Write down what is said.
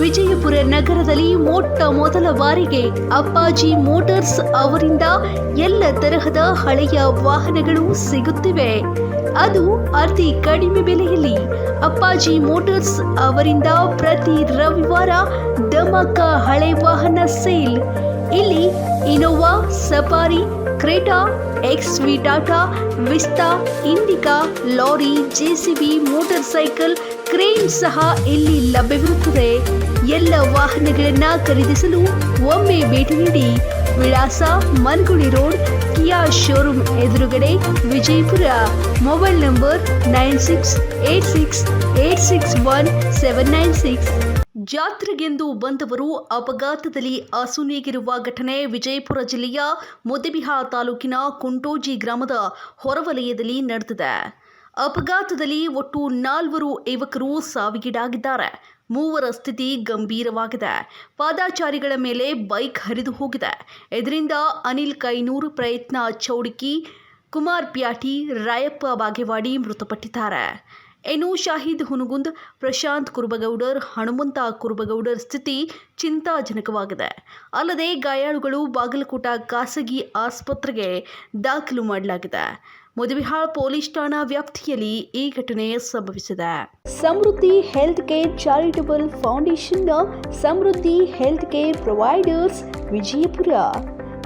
ವಿಜಯಪುರ ನಗರದಲ್ಲಿ ಮೊಟ್ಟ ಮೊದಲ ಬಾರಿಗೆ ಅಪ್ಪಾಜಿ ಮೋಟಾರ್ಸ್ ಅವರಿಂದ ಎಲ್ಲ ತರಹದ ಹಳೆಯ ವಾಹನಗಳು ಸಿಗುತ್ತಿವೆ. ಅದು ಅತಿ ಕಡಿಮೆ ಬೆಲೆಯಲ್ಲಿ ಅಪ್ಪಾಜಿ ಮೋಟಾರ್ಸ್ ಅವರಿಂದ ಪ್ರತಿ ರವಿವಾರ ದಮಕ ಹಳೆ ವಾಹನ ಸೇಲ್. ಇಲ್ಲಿ Innova, Safari Creta X V Tata Vista Indica, lorry JCB motorcycle, crane ಸಹ ಇಲ್ಲಿ ಲಭ್ಯವಿರುತ್ತದೆ. ಎಲ್ಲ ವಾಹನಗಳನ್ನ ಖರೀದಿಸಲು ಒಮ್ಮೆ ಭೇಟಿ ನೀಡಿ. ವಿಳಾಸ ಮನ್ಗುಳಿ ರೋಡ್, ಕಿಯಾ ಶೋರೂಮ್ ಎದುರುಗಡೆ Vijayapura. Mobile number nine six eight six eight six one seven nine six. ಜಾತ್ರೆಗೆಂದು ಬಂದವರು ಅಪಘಾತದಲ್ಲಿ ಅಸುನೀಗಿರುವ ಘಟನೆ ವಿಜಯಪುರ ಜಿಲ್ಲೆಯ ಮುದ್ದೆಬಿಹಾ ತಾಲೂಕಿನ ಕುಂಟೋಜಿ ಗ್ರಾಮದ ಹೊರವಲಯದಲ್ಲಿ ನಡೆದಿದೆ. ಅಪಘಾತದಲ್ಲಿ ಒಟ್ಟು ನಾಲ್ವರು ಯುವಕರು ಸಾವಿಗೀಡಾಗಿದ್ದಾರೆ. ಮೂವರ ಸ್ಥಿತಿ ಗಂಭೀರವಾಗಿದೆ. ಪಾದಾಚಾರಿಗಳ ಮೇಲೆ ಬೈಕ್ ಹರಿದು ಹೋಗಿದೆ. ಇದರಿಂದ ಅನಿಲ್ ಕೈನೂರು ಪ್ರಯತ್ನ ಚೌಡಿಕಿ, ಕುಮಾರ್ ಪ್ಯಾಟಿ, ರಾಯಪ್ಪ ಬಾಗೇವಾಡಿ ಮೃತಪಟ್ಟಿದ್ದಾರೆ. ಇನ್ನು ಶಾಹಿದ್ ಹುನಗುಂದ್, ಪ್ರಶಾಂತ್ ಕುರುಬಗೌಡರ್, ಹನುಮಂತ ಕುರುಬಗೌಡರ್ ಸ್ಥಿತಿ ಚಿಂತಾಜನಕವಾಗಿದೆ. ಅಲ್ಲದೆ ಗಾಯಾಳುಗಳು ಬಾಗಲಕೋಟ ಖಾಸಗಿ ಆಸ್ಪತ್ರೆಗೆ ದಾಖಲು ಮಾಡಲಾಗಿದೆ. ಮದುವಿಹಾಳ್ ಪೊಲೀಸ್ ಠಾಣಾ ವ್ಯಾಪ್ತಿಯಲ್ಲಿ ಈ ಘಟನೆ ಸಂಭವಿಸಿದೆ. Samruddhi health care charitable ಫೌಂಡೇಶನ್ನ Samruddhi health care providers Vijayapura